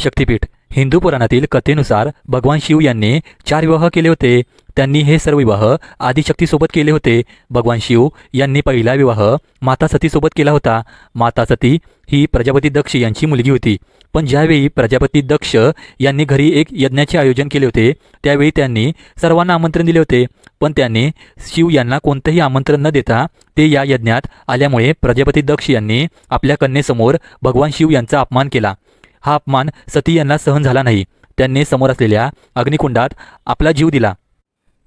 शक्तिपीठ. हिंदू पुराणातील कथेनुसार भगवान शिव यांनी चार विवाह केले होते. त्यांनी हे सर्व विवाह आदिशक्तीसोबत केले होते. भगवान शिव यांनी पहिला विवाह माता सतीसोबत केला होता. माता सती ही प्रजापती दक्ष यांची मुलगी होती. पण ज्यावेळी प्रजापती दक्ष यांनी घरी एक यज्ञाचे आयोजन केले होते त्यावेळी त्यांनी सर्वांना आमंत्रण दिले होते. पण त्यांनी शिव यांना कोणतंही आमंत्रण न देता ते या यज्ञात आल्यामुळे प्रजापती दक्ष यांनी आपल्या कन्येसमोर भगवान शिव यांचा अपमान केला. हा अपमान सती यांना सहन झाला नाही. त्यांनी समोर असलेल्या अग्निकुंडात आपला जीव दिला.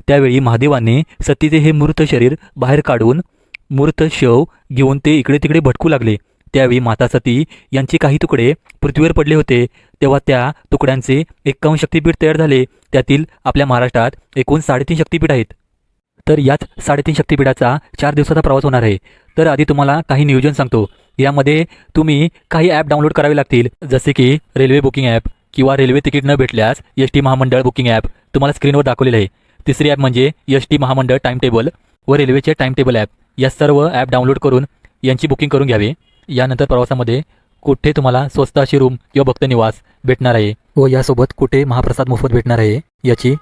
त्यावेळी महादेवांनी सतीचे हे मूर्त शरीर बाहेर काढून मूर्त शव घेऊन ते इकडे तिकडे भटकू लागले. त्यावेळी माता सती यांचे काही तुकडे पृथ्वीवर पडले होते. तेव्हा त्या तुकड्यांचे एक्कावन्न शक्तीपीठ तयार झाले. त्यातील आपल्या महाराष्ट्रात एकूण साडेतीन शक्तीपीठ आहेत. तर याच साडेतीन शक्तीपीठाचा चार दिवसाचा प्रवास होणार आहे. तर आधी तुम्हाला काही नियोजन सांगतो. यामध्ये तुम्ही काही ॲप डाउनलोड करावे लागतील. जसे की रेल्वे बुकिंग ॲप किंवा रेल्वे तिकीट न भेटल्यास एस टी महामंडळ बुकिंग ॲप तुम्हाला स्क्रीनवर दाखवलेलं आहे. तिसरी ॲप म्हणजे एस टी महामंडळ टाइम टेबल व रेल्वेचे टाइम टेबल ॲप या सर्व ॲप डाउनलोड करून यांची बुकिंग करून घ्यावी. यानंतर प्रवासामध्ये कुठे तुम्हाला स्वस्त अशी रूम किंवा भक्त निवास भेटणार आहे व यासोबत कुठे महाप्रसाद मोफत भेटणार आहे याची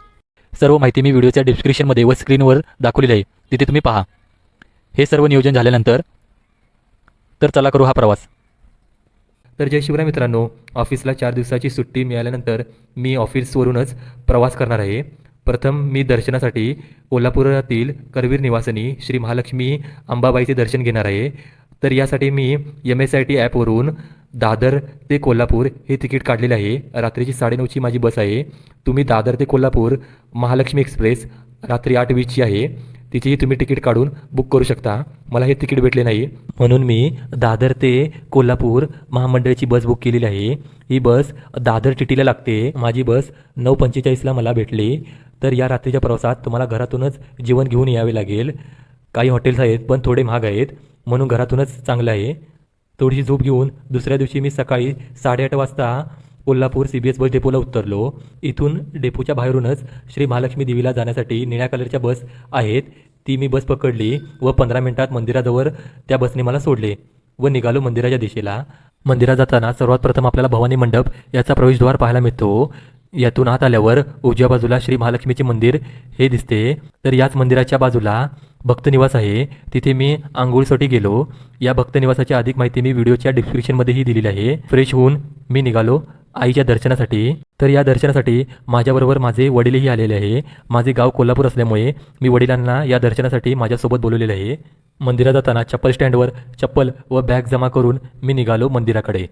सर्व माहिती मी व्हिडिओच्या डिस्क्रिप्शनमध्ये व स्क्रीनवर दाखवलेली आहे. तिथे तुम्ही पहा. हे सर्व नियोजन झाल्यानंतर तर चला करू हा प्रवास. तर जय शिवराय मित्रांनो ऑफिसला चार दिवसाची सुट्टी मिळाल्यानंतर मी ऑफिसवरूनच प्रवास करणार आहे. प्रथम मी दर्शनासाठी कोल्हापुरातील करवीर निवासनी श्री महालक्ष्मी अंबाबाईचे दर्शन घेणार आहे. तर यासाठी मी एम एस आय टी ॲपवरून दादर ते कोल्हापूर हे तिकीट काढलेले आहे. रात्रीची साडेनऊची माझी बस आहे. तुम्ही दादर ते कोल्हापूर महालक्ष्मी एक्सप्रेस रात्री आठ वीसची आहे. तिचेही तुम्ही तिकीट काढून बुक करू शकता. मला हे तिकीट भेटले नाही. म्हणून मी दादर ते कोल्हापूर महामंडळाची बस बुक केलेली आहे. ही बस दादर टिटीला लागते. माझी बस नऊ पंचेचाळीसला मला भेटली. तर या रात्रीच्या प्रवासात तुम्हाला घरातूनच जेवण घेऊन यावे लागेल. काही हॉटेल्स आहेत पण थोडे महाग आहेत. म्हणून घरातूनच चांगलं आहे. थोडीशी झोप घेऊन दुसऱ्या दिवशी मी सकाळी साडेआठ वाजता Kolhapur C B S bus डेपोला उतरलो. इथून डेपोच्या बाहेरूनच श्री महालक्ष्मी देवीला जाण्यासाठी निळ्या कलरच्या बस आहेत. ती मी बस पकडली व पंधरा मिनिटात मंदिराजवळ त्या बसने मला सोडले व निघालो मंदिराच्या दिशेला. मंदिरात जाताना सर्वात प्रथम आपल्याला भवानी मंडप याचा प्रवेशद्वार पाहायला मिळतो. यातून आत आल्यावर उजव्या बाजूला श्री महालक्ष्मीचे मंदिर हे दिसते. तर याच मंदिराच्या बाजूला भक्तनिवास आहे. तिथे मी आंघोळीसाठी गेलो. या भक्तनिवासाची अधिक माहिती मी व्हिडिओच्या डिस्क्रिप्शनमध्येही दिलेली आहे. फ्रेश होऊन मी निघालो. आईच्या दर्शनासाठी. तर या दर्शनासाठी माझ्याबरोबर माझे वडीलही आलेले आहे. माझे गाव कोल्हापूर असल्यामुळे मी वडिलांना या दर्शनासाठी माझ्यासोबत बोलवलेले आहे. मंदिरात जाताना चप्पल स्टँडवर चप्पल व बॅग जमा करून मी निघालो मंदिराकडे.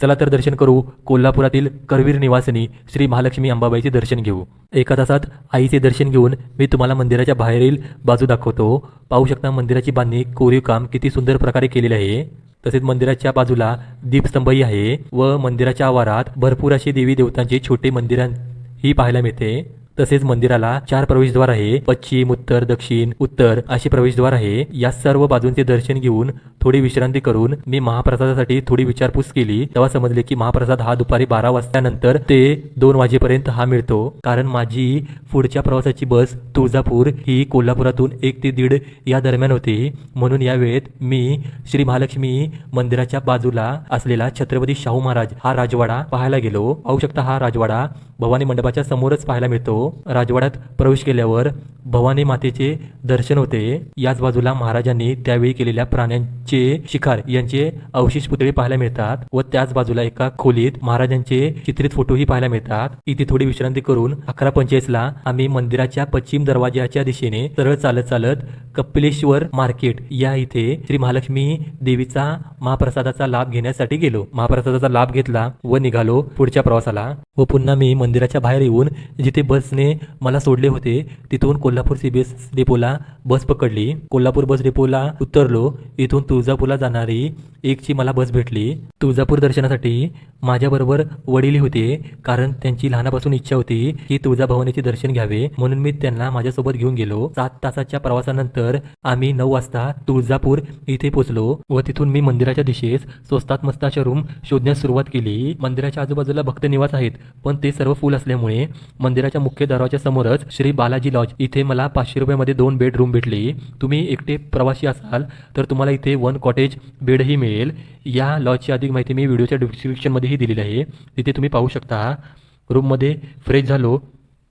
चला तर दर्शन करू कोल्हापुरातील करवीर निवासिनी श्री महालक्ष्मी अंबाबाईचे दर्शन घेऊ. एका तासात आईचे दर्शन घेऊन मी तुम्हाला मंदिराच्या बाहेरील बाजू दाखवतो. पाहू शकता मंदिराची बांधणी कोरीव काम किती सुंदर प्रकारे केलेले आहे. तसेच मंदिराच्या बाजूला दीपस्तंभही आहे व मंदिराच्या आवारात भरपूर अशी देवी देवतांची छोटे मंदिरांही पाहायला मिळते. तसेच मंदिराला चार प्रवेशद्वार आहे. पश्चिम उत्तर दक्षिण उत्तर असे प्रवेशद्वार आहे. या सर्व बाजूंचे दर्शन घेऊन थोडी विश्रांती करून मी महाप्रसादासाठी थोडी विचारपूस केली. तेव्हा समजले की महाप्रसाद हा दुपारी बारा वाजल्यानंतर ते दोन वाजेपर्यंत हा मिळतो. कारण माझी पुढच्या प्रवासाची बस तुळजापूर ही कोल्हापुरातून एक ते दीड या दरम्यान होती. म्हणून या वेळेत मी श्री महालक्ष्मी मंदिराच्या बाजूला असलेला छत्रपती शाहू महाराज हा राजवाडा पाहायला गेलो. पाहू शकता हा राजवाडा भवानी मंडपाच्या समोरच पाहायला मिळतो. राजवाड्यात प्रवेश केल्यावर भवानी मातेचे दर्शन होते. याच बाजूला महाराजांनी त्यावेळी केलेल्या प्राण्यांचे शिकार यांचे अवशेष पुतळे पाहायला मिळतात व त्याच बाजूला एका खोलीत महाराजांचे चित्रित फोटोही पाहायला मिळतात. इथे थोडी विश्रांती करून अकरा पंचेचाळीसला आम्ही मंदिराच्या पश्चिम दरवाजाच्या दिशेने सरळ चालत चालत कपिलेश्वर मार्केट या इथे श्री महालक्ष्मी देवीचा महाप्रसादाचा लाभ घेण्यासाठी गेलो. महाप्रसादाचा लाभ घेतला व निघालो. पुढच्या प्रवासाला व पुन्हा मी मंदिराच्या बाहेर येऊन जिथे बस बसने मला सोडले होते. तिथून कोल्हापूर सी बी एस डेपोला बस पकडली. कोल्हापूर बस डेपोला उतरलो. इथून तुळजापूरला जाणारी एकची मला बस भेटली. तुळजापूर दर्शनासाठी माझ्याबरोबर वडील होते कारण त्यांची लहानापासून इच्छा होती की तुळजाभवानीचे दर्शन घ्यावे. म्हणून मी त्यांना माझ्यासोबत घेऊन गेलो. सात तासाच्या प्रवासानंतर आम्ही नऊ वाजता तुळजापूर इथे पोचलो व तिथून मी मंदिराच्या दिशेस स्वस्तात मस्त रूम शोधण्यास सुरुवात केली. मंदिराच्या आजूबाजूला भक्त निवास आहेत पण ते सर्व फुल असल्यामुळे मंदिराच्या मुख्य दरवाजा समोरच श्री बालाजी लॉज. इथे मला पाचशे रुपयामध्ये दोन बेडरूम भेटली. तुम्ही एकटे प्रवासी असाल तर तुम्हाला इथे वन कॉटेज बेडही मिळेल. या लॉजची अधिक माहिती मी व्हिडिओच्या डिस्क्रिप्शनमध्येही दिलेली आहे. तिथे तुम्ही पाहू शकता. रूममध्ये फ्रेश झालो.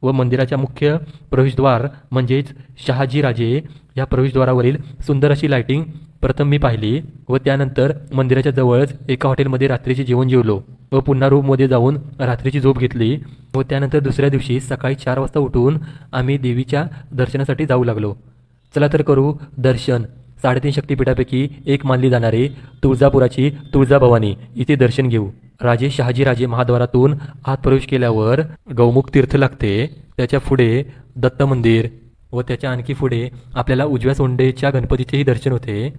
व मंदिराच्या मुख्य प्रवेशद्वार म्हणजेच शहाजीराजे या प्रवेशद्वारावरील सुंदर अशी लायटिंग प्रथम मी पाहिली व त्यानंतर मंदिराच्या जवळच एका हॉटेलमध्ये रात्रीचे जेवण जेवलो व पुन्हा रूममध्ये जाऊन रात्रीची झोप घेतली व त्यानंतर दुसऱ्या दिवशी सकाळी चार वाजता उठून आम्ही देवीच्या दर्शनासाठी जाऊ लागलो. चला तर करू दर्शन. साडेतीन शक्तिपीठापैकी एक मानली जाणारी तुळजापुराची तुळजाभवानी. इथे दर्शन घेऊ. राजे शहाजीराजे महाद्वारातून आत प्रवेश केल्यावर गौमुख तीर्थ लागते. त्याच्या पुढे दत्त मंदिर व त्याच्या आणखी पुढे आपल्याला उजव्या सोंडेच्या गणपतीचेही दर्शन होते.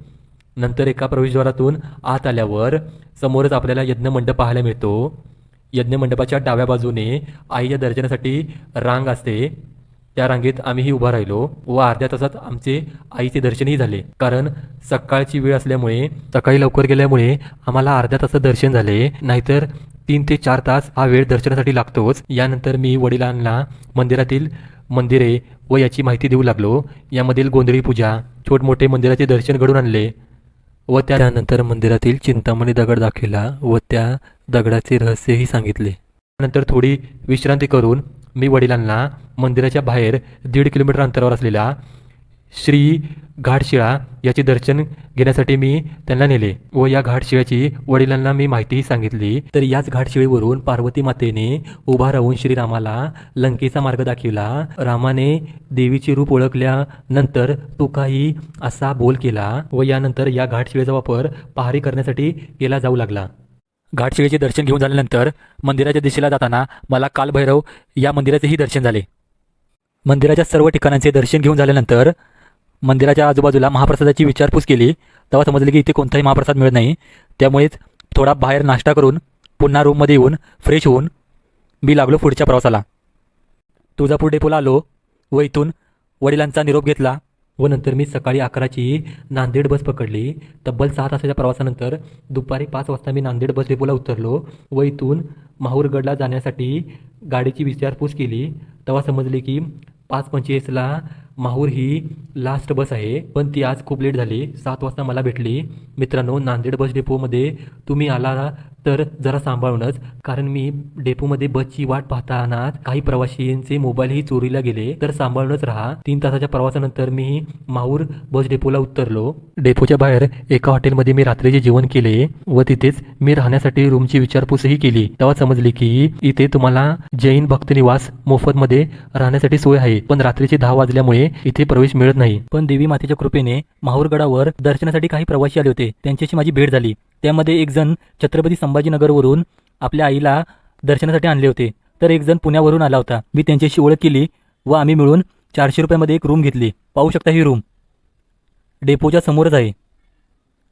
नंतर एका प्रवेशद्वारातून आत आल्यावर समोरच आपल्याला यज्ञमंडप पाहायला मिळतो. यज्ञमंडपाच्या डाव्या बाजूने आईच्या दर्शनासाठी रांग असते. त्या रांगेत आम्हीही उभा राहिलो व अर्ध्या तासात आमचे आईचे दर्शनही झाले. कारण सकाळची वेळ असल्यामुळे सकाळी लवकर गेल्यामुळे आम्हाला अर्ध्या तासात दर्शन झाले. नाहीतर तीन ते चार तास हा वेळ दर्शनासाठी लागतोच. यानंतर मी वडिलांना मंदिरातील मंदिरे व याची माहिती देऊ लागलो. यामधील गोंधळी पूजा छोटमोठे मंदिराचे दर्शन घडून आणले व त्यानंतर मंदिरातील चिंतामणी दगड दाखविला व त्या दगडाचे रहस्यही सांगितले. त्यानंतर थोडी विश्रांती करून मी वडिलांना मंदिराच्या बाहेर दीड किलोमीटर अंतरावर असलेल्या श्री घाटशिळा याचे दर्शन घेण्यासाठी मी त्यांना नेले व या घाटशिळ्याची वडिलांना मी माहितीही सांगितली. तर याच घाटशिळेवरून पार्वती मातेने उभा राहून श्रीरामाला लंकेचा मार्ग दाखविला. रामाने देवीचे रूप ओळखल्यानंतर तुकाही असा बोल केला व यानंतर या घाटशिळेचा वापर पहारी करण्यासाठी केला जाऊ लागला. घाटशिळेचे दर्शन घेऊन झाल्यानंतर मंदिराच्या दिशेला जाताना मला कालभैरव या मंदिराचेही दर्शन झाले. मंदिराच्या सर्व ठिकाणांचे दर्शन घेऊन झाल्यानंतर मंदिराच्या आजूबाजूला महाप्रसादाची विचारपूस केली तेव्हा समजले की इथे कोणताही महाप्रसाद मिळत नाही. त्यामुळेच थोडा बाहेर नाश्ता करून पुन्हा रूममध्ये येऊन फ्रेश होऊन मी लागलो पुढच्या प्रवासाला. तुळजापूर डेपोला आलो व इथून वडिलांचा निरोप घेतला. व नंतर मी सकाळी अकराची नांदेड बस पकडली. तब्बल सहा तासाच्या प्रवासानंतर दुपारी पाच वाजता मी नांदेड बस डेपोला उतरलो व इथून माहूरगडला जाण्यासाठी गाडीची विचारपूस केली. तेव्हा समजले की पाच पंचेचाळीसला माहूर ही लास्ट बस आहे. पण ती आज खूप लेट झाली. सात वाजता मला भेटली. मित्रांनो नांदेड बस डेपोमध्ये तुम्ही आला तर जरा सांभाळूनच. कारण मी डेपोमध्ये बसची वाट पाहताना काही प्रवाशींचे मोबाईलही चोरीला गेले. तर सांभाळूनच राहा. तीन तासाच्या प्रवासानंतर मी माहूर बस डेपोला उतरलो. डेपोच्या बाहेर एका हॉटेलमध्ये मी रात्रीचे जेवण केले व तिथेच मी राहण्यासाठी रूमची विचारपूसही केली. तेव्हा समजले की इथे तुम्हाला जैन भक्त निवास मोफतमध्ये राहण्यासाठी सोय आहे. पण रात्रीचे दहा वाजल्यामुळे इथे प्रवेश मिळत नाही. पण देवी मातेच्या कृपेने माहूरगडावर दर्शनासाठी काही प्रवासी आले होते. त्यांच्याशी माझी भेट झाली. त्यामध्ये एक जण छत्रपती संभाजीनगरवरून आपल्या आईला दर्शनासाठी आणले होते. तर एक जण पुण्यावरून आला होता. मी त्यांच्याशी ओळख केली व आम्ही मिळून चारशे रुपयामध्ये एक रूम घेतली. पाहू शकता ही रूम डेपोच्या समोरच आहे.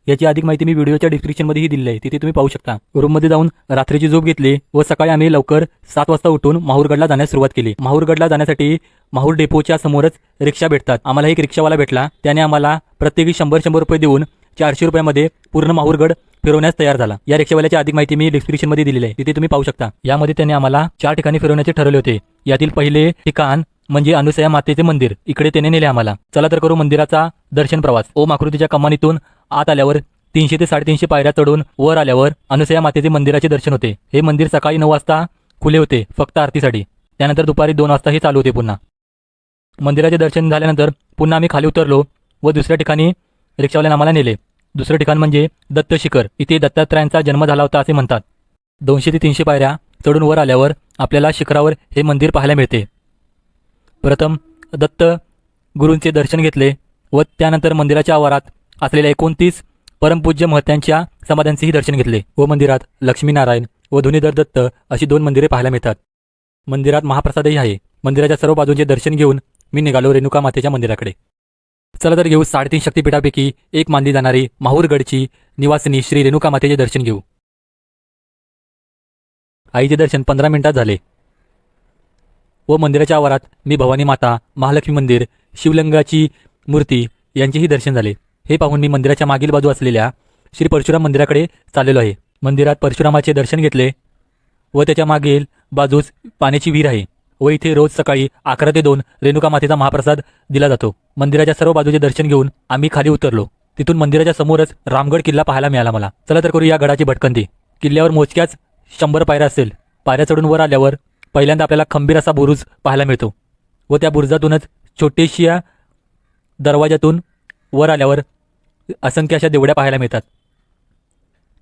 याची अधिक माहिती मी व्हिडिओच्या डिस्क्रिप्शनमध्येही दिली आहे. तिथे तुम्ही पाहू शकता. रूममध्ये जाऊन रात्रीची झोप घेतली व सकाळी आम्ही लवकर सात वाजता उठून माहूरगडला जाण्यास सुरुवात केली. माहूरगडला जाण्यासाठी माहूर डेपोच्या समोरच रिक्षा भेटतात. आम्हाला एक रिक्षावाला भेटला. त्याने आम्हाला प्रत्येकी शंभर शंभर रुपये देऊन चारशे रुपयामध्ये पूर्ण माहूरगड फिरवण्यास तयार झाला. या रिक्षावाल्याची अधिक माहिती मी डिस्क्रिप्शनमध्ये दिलेली आहे. तिथे तुम्ही पाहू शकता. यामध्ये त्याने आम्हाला चार ठिकाणी फिरवण्याचे ठरवले होते. यातील पहिले ठिकाण म्हणजे अनुसया मातेचे मंदिर. इकडे त्याने नेले आम्हाला. चला तर करू मंदिराचा दर्शन प्रवास. ओम आकृतीच्या कमानीतून आत आल्यावर तीनशे ते साडेतीनशे पायऱ्या चढून वर आल्यावर अनुसया मातेचे मंदिराचे दर्शन होते. हे मंदिर सकाळी नऊ वाजता खुले होते फक्त आरतीसाठी. त्यानंतर दुपारी दोन वाजता हे चालू होते पुन्हा. मंदिराचे दर्शन झाल्यानंतर पुन्हा आम्ही खाली उतरलो व दुसऱ्या ठिकाणी रिक्षावाल्याने आम्हाला नेले. दुसरं ठिकाण म्हणजे दत्त शिखर इथे दत्तात्रयांचा जन्म झाला होता असे म्हणतात. दोनशे ते तीनशे पायऱ्या चढून वर आल्यावर आपल्याला शिखरावर हे मंदिर पाहायला मिळते. प्रथम दत्त गुरूंचे दर्शन घेतले व त्यानंतर मंदिराच्या आवारात असलेल्या एकोणतीस परमपूज्य महत्यांच्या समाध्यांचेही दर्शन घेतले. व मंदिरात लक्ष्मीनारायण व धुनीधर दत्त अशी दोन मंदिरे पाहायला मिळतात. मंदिरात महाप्रसादही आहे. मंदिराच्या सर्व बाजूंचे दर्शन घेऊन मी निघालो रेणुका मातेच्या मंदिराकडे. चला तर घेऊ साडेतीन शक्तिपीठापैकी एक मानली जाणारी माहूरगडची निवासिनी श्री रेणुका मातेचे दर्शन घेऊ. आईचे दर्शन पंधरा मिनिटात झाले. व मंदिराच्या आवारात मी भवानी माता महालक्ष्मी मंदिर शिवलिंगाची मूर्ती यांचेही दर्शन झाले. हे पाहून मी मंदिराच्या मागील बाजू असलेल्या श्री परशुराम मंदिराकडे चाललेलो आहे. मंदिरात परशुरामाचे दर्शन घेतले व त्याच्या मागील बाजूस पाण्याची विहीर आहे व इथे रोज सकाळी अकरा ते दोन रेणुका मातेचा महाप्रसाद दिला जातो. मंदिराच्या सर्व बाजूचे दर्शन घेऊन आम्ही खाली उतरलो. तिथून मंदिराच्या समोरच रामगड किल्ला पाहायला मिळाला मला. चला तर करू या गडाची भटकंती. किल्ल्यावर मोजक्याच शंभर पायऱ्या असेल. पायऱ्या चढून वर आल्यावर पहिल्यांदा आपल्याला खंबीर असा बुरुज पाहायला मिळतो व त्या बुरुजातूनच छोटीशी या दरवाजातून वर आल्यावर असंख्य अशा देवड्या पाहायला मिळतात.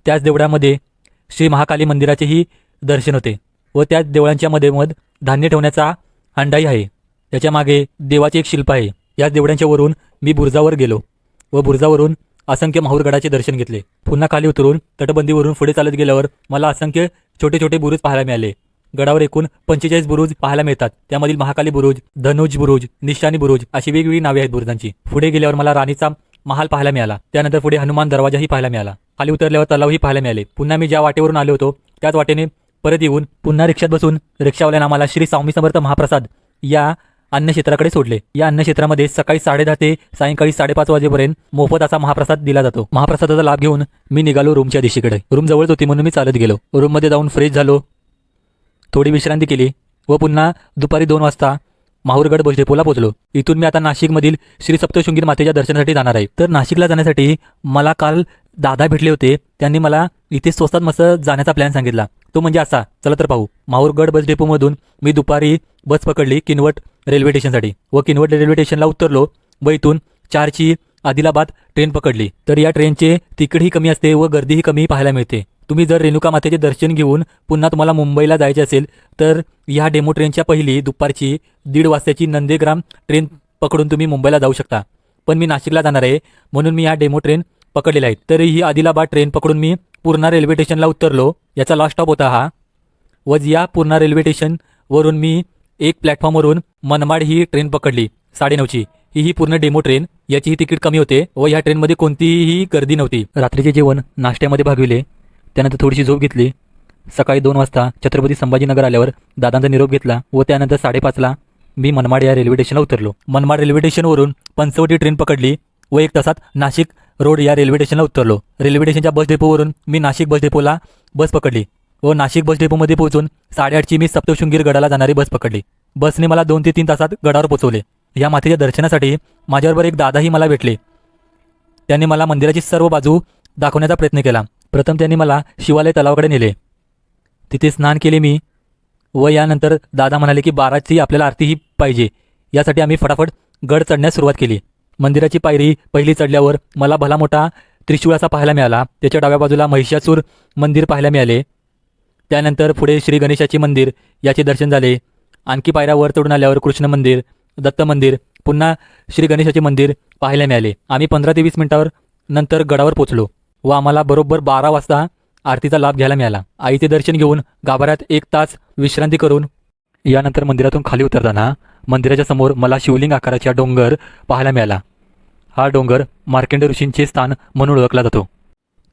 त्याच देवळामध्ये श्री महाकाली मंदिराचेही दर्शन होते व त्याच देवळांच्या मध्ये मध धान्य ठेवण्याचा हंडाही आहे. त्याच्यामागे देवाचे एक शिल्प आहे. याच देवळांच्यावरून मी बुरुजावर गेलो व बुरुजावरून असंख्य माहूरगडाचे दर्शन घेतले. पुन्हा खाली उतरून तटबंदीवरून पुढे चालत गेल्यावर मला असंख्य छोटे छोटे बुरुज पाहायला मिळाले. गडावर एकूण पंचेचाळीस बुरुज पाहायला मिळतात. त्यामधील महाकाली बुरुज धनुज बुरुज निशानी बुरुज अशी वेगवेगळी नावे आहेत बुरुजांची. पुढे गेल्यावर मला राणीचा महाल पाहायला मिळाला. त्यानंतर पुढे हनुमान दरवाजाही पाहायला मिळाला. खाली उतरल्यावर तलावही पाहायला मिळाले. पुन्हा मी ज्या वाटेवरून आलो होतो त्याच वाटेने परत येऊन पुन्हा रिक्षात बसून रिक्षावाल्यानं आम्हाला श्री स्वामी समर्थ महाप्रसाद या अन्नक्षेत्राकडे सोडले. या अन्नक्षेत्रामध्ये सकाळी साडेदहा ते सायंकाळी साडेपाच वाजेपर्यंत मोफत असा महाप्रसाद दिला जातो. महाप्रसादाचा लाभ घेऊन मी निघालो रूमच्या दिशेकडे. रूम जवळच होती म्हणून मी चालत गेलो. रूममध्ये जाऊन फ्रेश झालो. थोडी विश्रांती केली व पुन्हा दुपारी दोन वाजता माहूरगड बस डेपोला पोहोचलो इथून मी आता नाशिकमधील श्री सप्तशृंगी मातेच्या दर्शनासाठी जाणार आहे. तर नाशिकला जाण्यासाठी मला काल दादा भेटले होते. त्यांनी मला इथे स्वस्तात मस्त जाण्याचा प्लॅन सांगितला. तो म्हणजे असा चला तर पाहू. माहूरगड बस डेपोमधून मी दुपारी बस पकडली किनवट रेल्वे स्टेशनसाठी. व किनवट रेल्वे स्टेशनला उतरलो व इथून चारची आदिलाबाद ट्रेन पकडली. तर या ट्रेनचे तिकीटही कमी असते व गर्दीही कमी पाहायला मिळते. तुम्ही जर रेणुका मातेचे दर्शन घेऊन पुन्हा तुम्हाला मुंबईला जायचे असेल तर ह्या डेमो ट्रेनच्या पहिली दुपारची दीड वाजताची नंदेग्राम ट्रेन पकडून तुम्ही मुंबईला जाऊ शकता. पण मी नाशिकला जाणार आहे म्हणून मी ह्या डेमो ट्रेन पकडलेला आहे. तर ही आदिलाबाद ट्रेन पकडून मी पूर्णा रेल्वे स्टेशनला उतरलो. याचा लास्ट स्टॉप होता हा. व या पूर्णा रेल्वे स्टेशनवरून मी एक प्लॅटफॉर्मवरून मनमाड ही ट्रेन पकडली साडेनऊची. ही ही पूर्ण डेमो ट्रेन याचीही तिकीट कमी होते व या ट्रेनमध्ये कोणतीही गर्दी नव्हती. रात्रीचे जेवण नाश्त्यामध्ये भागविले त्यानंतर थोडीशी झोप घेतली. सकाळी दोन वाजता छत्रपती संभाजीनगर आल्यावर दादांचा निरोप घेतला व त्यानंतर साडेपाचला मी मनमाड या रेल्वे स्टेशनला उतरलो. मनमाड रेल्वे स्टेशनवरून पंचवटी ट्रेन पकडली व एक तासात नाशिक रोड या रेल्वे स्टेशनला उतरलो. रेल्वे स्टेशनच्या बस डेपोवरून मी नाशिक बस डेपोला बस पकडली व नाशिक बस डेपोमध्ये पोहोचून साडेआठची मी सप्तशृंगीर गडाला जाणारी बस पकडली. बसने मला दोन ते तीन तासात गडावर पोहोचवले. या मातेच्या दर्शनासाठी माझ्याबरोबर एक दादाही मला भेटले. त्यांनी मला मंदिराची सर्व बाजू दाखवण्याचा प्रयत्न केला. प्रथम त्यांनी मला शिवालय तलावाकडे नेले. तिथे स्नान केले मी व यानंतर दादा म्हणाले की बाराची आपल्याला आरती ही पाहिजे. यासाठी आम्ही फटाफट गड चढण्यास सुरुवात केली. मंदिराची पायरी पहिली चढल्यावर मला भला मोठा त्रिशूळ असा पाहायला मिळाला. त्याच्या डाव्या बाजूला महिषासूर मंदिर पाहायला मिळाले. त्यानंतर पुढे श्री गणेशाचे मंदिर याचे दर्शन झाले. आणखी पायऱ्या वर चढून आल्यावर कृष्ण मंदिर दत्त मंदिर पुन्हा श्री गणेशाचे मंदिर पाहायला मिळाले. आम्ही पंधरा ते वीस मिनिटावर नंतर गडावर पोचलो व आम्हाला बरोबर बारा वाजता आरतीचा लाभ घ्यायला मिळाला. आईचे दर्शन घेऊन गाभाऱ्यात एक तास विश्रांती करून यानंतर मंदिरातून खाली उतरताना मंदिराच्या समोर मला शिवलिंग आकाराचा डोंगर पाहायला मिळाला. हा डोंगर मार्केंड ऋषींचे स्थान म्हणून ओळखला जातो.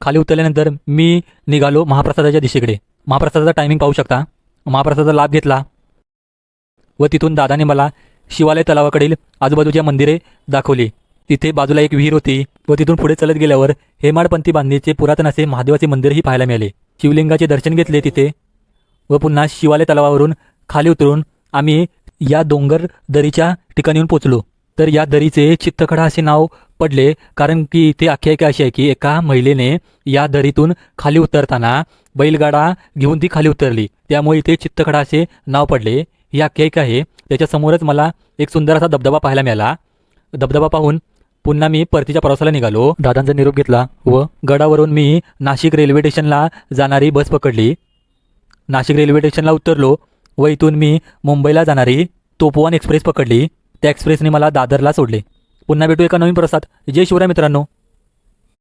खाली उतरल्यानंतर मी निघालो महाप्रसादाच्या दिशेकडे. महाप्रसादाचा टायमिंग पाहू शकता? महाप्रसादाचा लाभ घेतला. व तिथून दादाने मला शिवालय तलावाकडील आजूबाजूच्या मंदिरे दाखवली. तिथे बाजूला एक विहीर होती व तिथून पुढे चलत गेल्यावर हेमाडपंथी बांधणीचे पुरातन असे महादेवाचे मंदिरही पाहायला मिळाले. शिवलिंगाचे दर्शन घेतले तिथे व पुन्हा शिवालय तलावावरून खाली उतरून आम्ही या डोंगर दरीच्या ठिकाणी येऊन पोचलो. तर या दरीचे चित्तखडा असे नाव पडले कारण की इथे आख्यायिका अशी आहे की एका महिलेने या दरीतून खाली उतरताना बैलगाडा घेऊन ती खाली उतरली. त्यामुळे इथे चित्तखडा असे नाव पडले. ही आख्यायिका आहे. त्याच्यासमोरच मला एक सुंदर असा धबधबा पाहायला मिळाला. धबधबा पाहून पुन्हा मी परतीच्या प्रवासाला निघालो. दादांचा निरोप घेतला व गडावरून मी नाशिक रेल्वे स्टेशनला जाणारी बस पकडली. नाशिक रेल्वे स्टेशनला उतरलो व इथून मी मुंबईला जाणारी तोपवन एक्सप्रेस पकडली. त्या एक्सप्रेसने मला दादरला सोडले. पुन्हा भेटू एका नवीन प्रसाद जय शिवराय मित्रांनो.